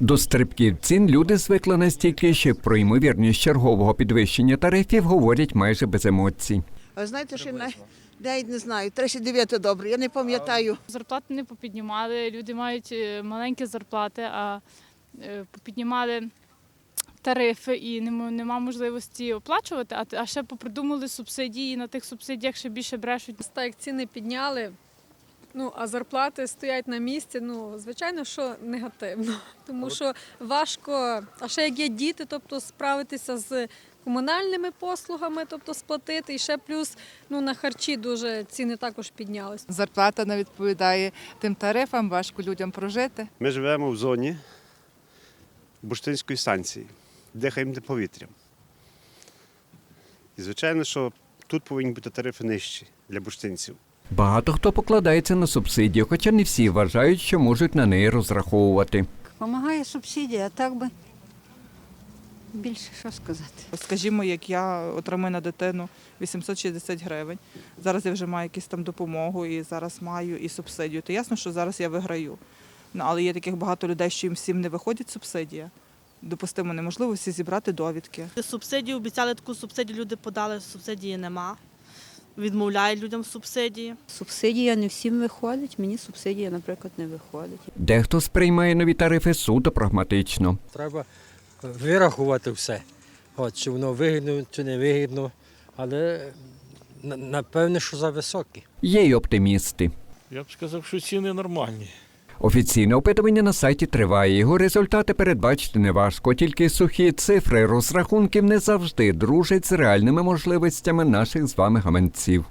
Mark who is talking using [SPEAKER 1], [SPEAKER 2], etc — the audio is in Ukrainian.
[SPEAKER 1] До стрибків цін люди звикли настільки, що про ймовірність чергового підвищення тарифів говорять майже без емоцій.
[SPEAKER 2] А знаєте, що на- навіть не знаю, 39 добре, я не пам'ятаю.
[SPEAKER 3] Зарплати не попіднімали, люди мають е, маленькі зарплати, а е, попіднімали тарифи і нема, можливості оплачувати, а, а ще попридумали субсидії, і на тих субсидіях ще більше брешуть.
[SPEAKER 4] Так як ціни підняли, ну а зарплати стоять на місці. Ну звичайно, що негативно, тому що важко. А ще як є діти, тобто справитися з комунальними послугами, тобто сплатити, і ще плюс ну на харчі дуже ціни також піднялись.
[SPEAKER 5] Зарплата не відповідає тим тарифам, важко людям прожити.
[SPEAKER 6] Ми живемо в зоні Бурштинської станції, дихаємо повітрям. І звичайно, що тут повинні бути тарифи нижчі для бурштинців.
[SPEAKER 1] Багато хто покладається на субсидію, хоча не всі вважають, що можуть на неї розраховувати.
[SPEAKER 7] Помагає субсидія, а так би більше що сказати.
[SPEAKER 8] Скажімо, як я отримую на дитину 860 гривень. Зараз я вже маю якусь там допомогу і зараз маю і субсидію. То ясно, що зараз я виграю. Ну, але є таких багато людей, що їм всім не виходить субсидія. Допустимо, неможливо всі зібрати довідки.
[SPEAKER 9] Субсидію обіцяли таку субсидію, люди подали, субсидії нема. Відмовляють людям субсидії.
[SPEAKER 7] Субсидія не всім виходить, мені субсидія, наприклад, не виходить.
[SPEAKER 1] Дехто сприймає нові тарифи суто прагматично.
[SPEAKER 10] Треба вирахувати все. От, чи воно вигідно, чи не вигідно. Але напевне, що за високі.
[SPEAKER 1] Є й оптимісти.
[SPEAKER 11] Я б сказав, що ціни нормальні.
[SPEAKER 1] Офіційне опитування на сайті триває. Його результати передбачити неважко, тільки сухі цифри розрахунків не завжди дружать з реальними можливостями наших з вами гаманців.